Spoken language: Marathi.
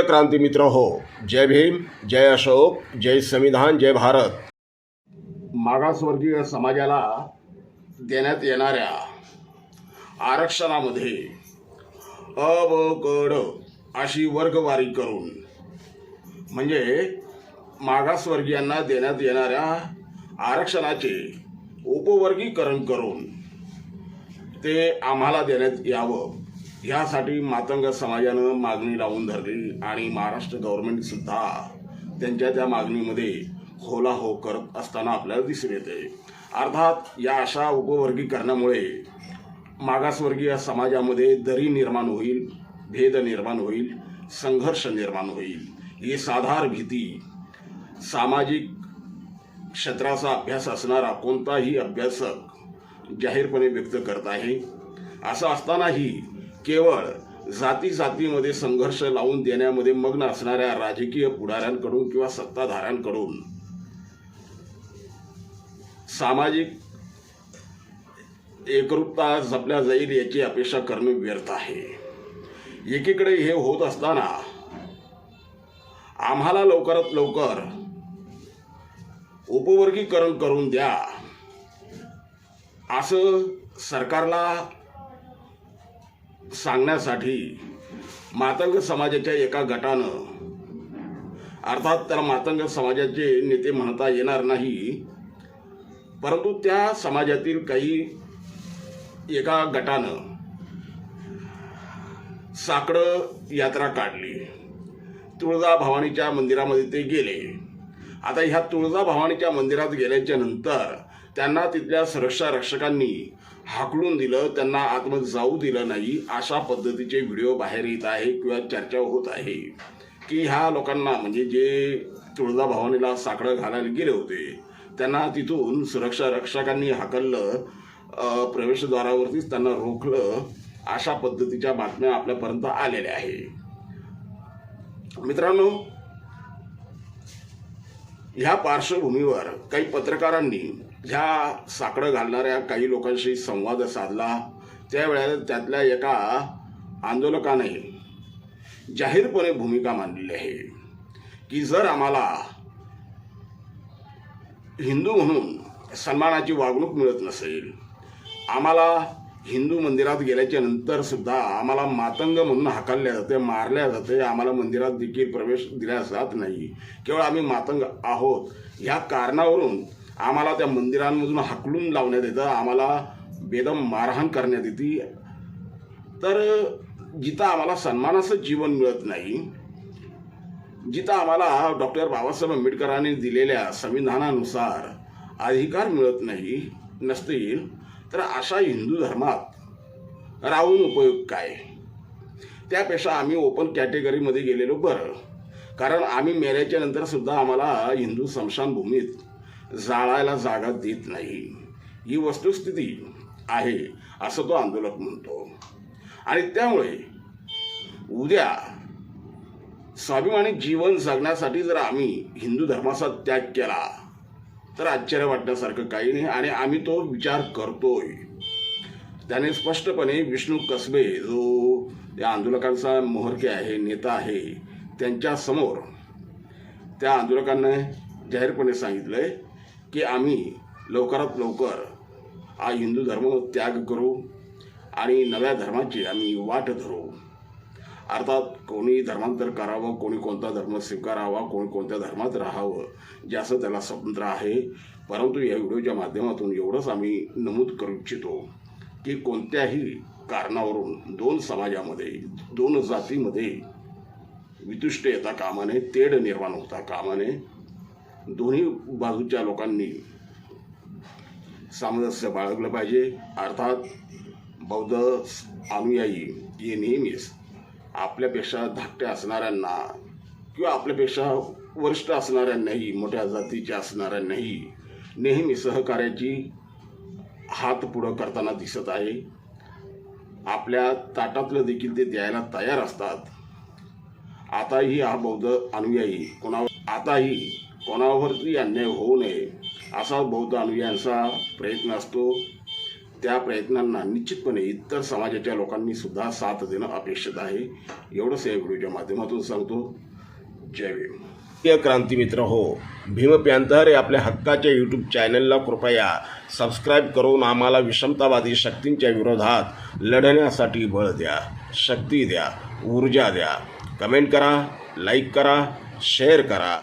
प्रिय क्रांती मित्र हो जय भीम जय अशोक जय संविधान जय भारत. मागासवर्गीय समाजाला देण्यात येणाऱ्या आरक्षणामध्ये अ ब अशी वर्गवारी करून म्हणजे मागासवर्गीयांना देण्यात येणाऱ्या आरक्षणाचे उपवर्गीकरण करून ते आम्हाला देण्यात यावं. ह्यासाठी मातंग समाजानं मागणी लावून धरली आणि महाराष्ट्र गव्हर्नमेंट सुद्धा त्यांच्या त्या मागणीमध्ये होला हो करत असताना आपल्याला दिसून येते. अर्थात या अशा उपवर्गीकरणामुळे मागासवर्गीय समाजामध्ये दरी निर्माण होईल भेद निर्माण होईल संघर्ष निर्माण होईल. ही साधार भीती सामाजिक क्षेत्राचा अभ्यास असणारा कोणताही अभ्यासक जाहीरपणे व्यक्त करत आहे. असं असतानाही केवळ जाती जातीमध्ये संघर्ष लावून देण्यामध्ये मग्न असणाऱ्या राजकीय पुढाऱ्यांकडून किंवा सत्ताधाऱ्यांकडून सामाजिक एकरूपता जपल्या जाईल याची अपेक्षा करणे व्यर्थ आहे. एकीकडे हे होत असताना आम्हाला लवकरात लवकर उपवर्गीकरण करून द्या. असं सरकारला सांगण्यासाठी मातंग समाजाच्या एका गटानं अर्थात त्याला मातंग समाजाचे नेते म्हणता येणार नाही परंतु त्या समाजातील काही एका गटानं साकडं यात्रा काढली. तुळजा भवानीच्या मंदिरामध्ये ते गेले. आता ह्या तुळजा भवानीच्या मंदिरात गेल्याच्यानंतर त्यांना तिथल्या सुरक्षा रक्षकांनी हाकलून दिलं त्यांना आतमध्ये जाऊ दिलं नाही अशा पद्धतीचे व्हिडिओ बाहेर येत आहे किंवा चर्चा होत आहे की ह्या लोकांना म्हणजे जे तुळजा भवानीला साकडं घालायला गेले होते त्यांना तिथून सुरक्षा रक्षकांनी हाकललं प्रवेशद्वारावरतीच त्यांना रोखलं अशा पद्धतीच्या बातम्या आपल्यापर्यंत आलेल्या आहे. मित्रांनो ह्या पार्श्वभूमीवर काही पत्रकारांनी ह्या साकडं घालणाऱ्या काही लोकांशी संवाद साधला त्यावेळेला त्यातल्या एका आंदोलकाने जाहीरपणे भूमिका मांडलेली आहे की जर आम्हाला हिंदू म्हणून सन्मानाची वागणूक मिळत नसेल आम्हाला हिंदू मंदिरात गेल्याच्यानंतर सुद्धा आम्हाला मातंग म्हणून हाकलल्या जाते मारल्या जाते आम्हाला मंदिरात देखील प्रवेश दिला जात नाही. केवळ आम्ही मातंग आहोत. ह्या कारणावरून आम्हाला त्या मंदिरांमधून हाकलून लावण्यात येतं आम्हाला बेदम मारहाण करण्यात येते. तर जिथं आम्हाला सन्मानाचं जीवन मिळत नाही जिथं आम्हाला डॉक्टर बाबासाहेब आंबेडकरांनी दिलेल्या संविधानानुसार अधिकार मिळत नाही नसतील तर अशा हिंदू धर्मात राहून उपयोग काय? त्यापेक्षा आम्ही ओपन कॅटेगरीमध्ये गेलेलो बरं. कारण आम्ही मेल्याच्या नंतर सुद्धा आम्हाला हिंदू स्मशानभूमीत जाळायला जागा देत नाही. ही वस्तुस्थिती आहे असं तो आंदोलक म्हणतो. आणि त्यामुळे उद्या स्वाभिमानी जीवन जगण्यासाठी जर आम्ही हिंदू धर्माचा त्याग केला तर आश्चर्य वाटण्यासारखं काही नाही आणि आम्ही तो विचार करतोय. त्याने स्पष्टपणे विष्णू कसबे जो या आंदोलकांचा मोहरके आहे नेता आहे त्यांच्यासमोर त्या आंदोलकांना जाहीरपणे सांगितलं आहे की आम्ही लवकरात लवकर हा हिंदू धर्म त्याग करू आणि नव्या धर्माची आम्ही वाट धरू. अर्थात कोणी धर्मांतर करावं कोणी कोणता धर्म स्वीकारावा कोणी कोणत्या धर्मात राहावं ज्याचं त्याला स्वतंत्र आहे. परंतु या व्हिडिओच्या माध्यमातून एवढंच आम्ही नमूद करू इच्छितो की कोणत्याही कारणावरून दोन समाजामध्ये दोन जातीमध्ये वितुष्ट येता कामाने तेढ निर्माण होता कामाने दोन्ही बाजूच्या लोकांनी सामंजस्य बाळगलं पाहिजे. अर्थात बौद्ध अनुयायी हे नेहमीच आपल्यापेक्षा धाकटे असणाऱ्यांना किंवा आपल्यापेक्षा वरिष्ठ असणाऱ्यांनाही मोठ्या जातीच्या असणाऱ्यांनाही नेहमी सहकार्याची हात पुढं करताना दिसत आहे. आपल्या ताटातलं देखील ते द्यायला तयार असतात. आताही हा बौद्ध अनुयायी कोणावर आताही कोणावरती अन्याय होऊ नये असा बौद्ध अनुयायांचा प्रयत्न असतो. त्या प्रयत्नांना निश्चितपणे इतर समाजाच्या लोकांनी सुद्धा साथ देणं अपेक्षित आहे. एवढंच या व्हिडिओच्या माध्यमातून सांगतो. जय भीम. क्रांती क्रांतीमित्र हो भीम पॅन्थर हे आपल्या हक्काच्या यूट्यूब चॅनलला कृपया सबस्क्राईब करून आम्हाला विषमतावादी शक्तींच्या विरोधात लढण्यासाठी बळ द्या शक्ती द्या ऊर्जा द्या. कमेंट करा लाईक करा शेअर करा.